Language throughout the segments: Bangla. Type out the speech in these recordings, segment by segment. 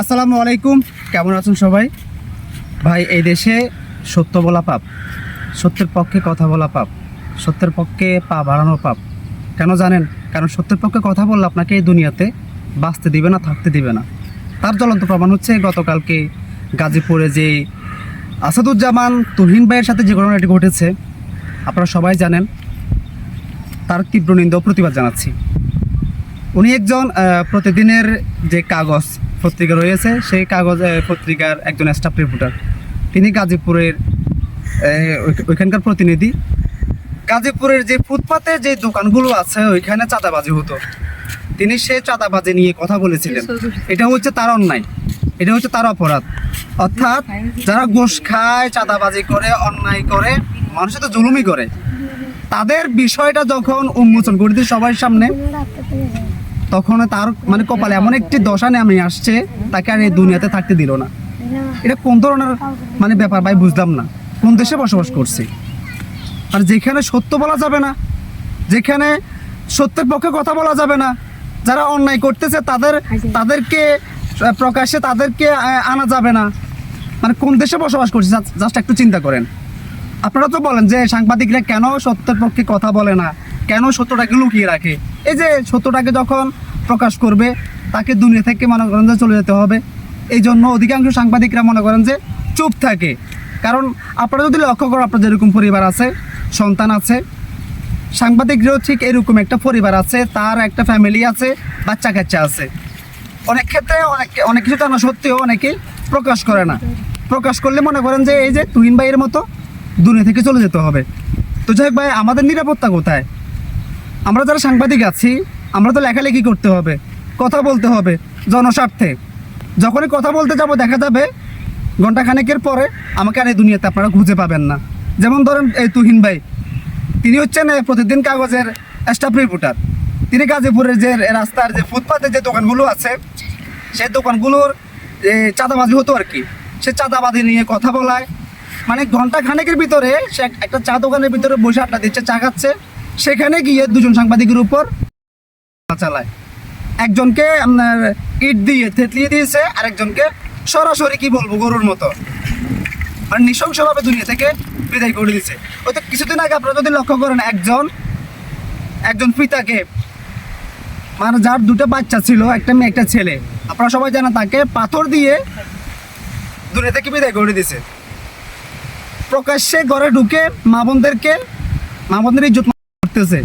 আসসালামু আলাইকুম। কেমন আছেন সবাই? ভাই, এই দেশে সত্য বলা পাপ, সত্যের পক্ষে কথা বলা পাপ, সত্যের পক্ষে পা বাড়ানো পাপ। কেন জানেন? কারণ সত্যের পক্ষে কথা বললে আপনাকে এই দুনিয়াতে বাঁচতে দিবে না, থাকতে দিবে না। তার জ্বলন্ত প্রমাণ হচ্ছে গতকালকে গাজীপুরে যে আসাদুজ্জামান তুহিন ভাইয়ের সাথে যে ঘটনাটি ঘটেছে, আপনারা সবাই জানেন, তার তীব্র নিন্দা প্রতিবাদ জানাচ্ছি। উনি একজন প্রতিদিনের যে কাগজ পত্রিকা রয়েছে, সেই কাগজ পত্রিকার একজন স্টাফ রিপোর্টার তিনি গাজীপুরের ওইখানকার প্রতিনিধি। গাজীপুরের যে ফুটপাতে যে দোকানগুলো আছে, ওইখানে চাঁদাবাজি হতো। তিনি সে চাঁদাবাজি নিয়ে কথা বলেছিলেন। এটা হচ্ছে তার অন্যায়। এটা হচ্ছে তার অপরাধ। অর্থাৎ যারা ঘুষ খায়, চাঁদাবাজি করে, অন্যায় করে, মানুষের তো জুলুমি করে। তাদের বিষয়টা যখন উন্মোচন করে দিই সবার সামনে তখন তার মানে কপালে এমন একটি দশা নেমে আসছে, তাকে আর এই দুনিয়াতে থাকতে দিল না। এটা কোন ধরনের মানে ব্যাপার ভাই বুঝলাম না। কোন দেশে বসবাস করছে? আর যেখানে সত্য বলা যাবে না, যেখানে সত্যের পক্ষে কথা বলা যাবে না, যারা অন্যায় করতেছে তাদের, তাদেরকে প্রকাশ্যে তাদেরকে আনা যাবে না। মানে কোন দেশে বসবাস করছে? জাস্ট একটু চিন্তা করেন। আপনারা তো বলেন যে সাংবাদিকরা কেন সত্যের পক্ষে কথা বলে না? কেন সত্যটাকে লুকিয়ে রাখে? এই যে সত্যটাকে যখন প্রকাশ করবে, তাকে দুনিয়া থেকে মনে করেন যে চলে যেতে হবে। এই জন্য অধিকাংশ সাংবাদিকরা মনে করেন যে চুপ থাকে। কারণ আপনারা যদি লক্ষ্য করেন আপনার যেরকম পরিবার আছে, সন্তান আছে, সাংবাদিকরাও ঠিক এরকম একটা পরিবার আছে, তার একটা ফ্যামিলি আছে, বাচ্চা কাচ্চা আছে। অনেক ক্ষেত্রে অনেক অনেক কিছু জানা সত্ত্বেও অনেকেই প্রকাশ করে না। প্রকাশ করলে মনে করেন যে এই যে তুহিন ভাইয়ের মতো দুনিয়া থেকে চলে যেতে হবে। তো যাই ভাই, আমাদের নিরাপত্তা কোথায়? আমরা যারা সাংবাদিক আছি, আমরা তো লেখালেখি করতে হবে, কথা বলতে হবে জনস্বার্থে। যখনই কথা বলতে যাব, দেখা যাবে ঘন্টাখানেকের পরে আমাকে আর এই দুনিয়াতে আপনারা খুঁজে পাবেন না। যেমন ধরেন এই তুহিন ভাই, তিনি হচ্ছেন প্রতিদিন কাগজের স্টাফ রিপোর্টার তিনি গাজীপুরের যে রাস্তার যে ফুটপাতের যে দোকানগুলো আছে, সেই দোকানগুলোর চাঁদাবাজি হতো আর কি। সে চাঁদাবাজি নিয়ে কথা বলায়। মানে ঘণ্টা খানেকের ভিতরে সে একটা চা দোকানের ভিতরে বসে আড্ডা দিচ্ছে, চা খাচ্ছে। সেখানে গিয়ে দুজন সাংবাদিকের উপর চালায়। একজনকে আপনার ইট দিয়ে থেতলিয়ে দিয়েছে, আরেকজনকে সরাসরি কি বলব, গরুর মতো। মানে নৃশংসভাবে দুনিয়া থেকে বিদায় করে দিয়েছে। ওই তো কিছুদিন আগে আপনারা যদি লক্ষ্য করেন, একজন একজন পিতাকে মানে যার দুটো বাচ্চা ছিল, একটা মেয়ে, একটা ছেলে, আপনারা সবাই জানেন তাকে পাথর দিয়ে দুনিয়া থেকে বিদায় করে দিয়েছে। প্রকাশ্যে ঘরে ঢুকে মা বোনদেরকে, মা বোনদের ইজ্জত করতেছে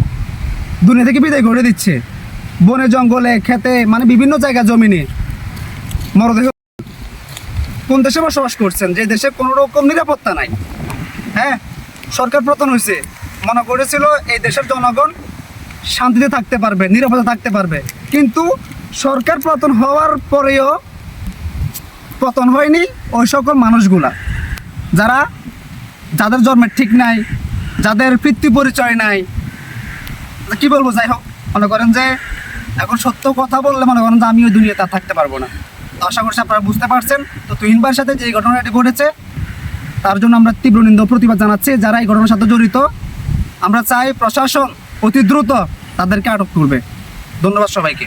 দুনিয়া থেকে বিদায় করে দিচ্ছে। বনে, জঙ্গলে, খেতে মানে বিভিন্ন জায়গা জমিনে। মরদেহ কোন দেশে বসবাস করছেন? যে দেশে কোনো রকম নিরাপত্তা নাই। হ্যাঁ? সরকার পতন হয়েছে। মনে করেছিল এই দেশের জনগণ শান্তিতে থাকতে পারবে, নিরাপদে থাকতে পারবে। কিন্তু সরকার পতন হওয়ার পরেও পতন হয়নি ওই সকল মানুষগুলা। যারা, যাদের জন্মের ঠিক নাই, যাদের পিতৃ পরিচয় নাই কি বলব, যাই হোক, মনে করেন যে এখন সত্য কথা বললে মনে করেন যে আমি ওই দুনিয়াতে আর থাকতে পারব না। আশা করছি আপনারা বুঝতে পারছেন। তো তুহিনবার সাথে যে ঘটনাটি ঘটেছে, তার জন্য আমরা তীব্র নিন্দ প্রতিবাদ জানাচ্ছি। যারা এই ঘটনার সাথে জড়িত, আমরা চাই প্রশাসন অতি দ্রুত তাদেরকে আটক করবে। ধন্যবাদ সবাইকে।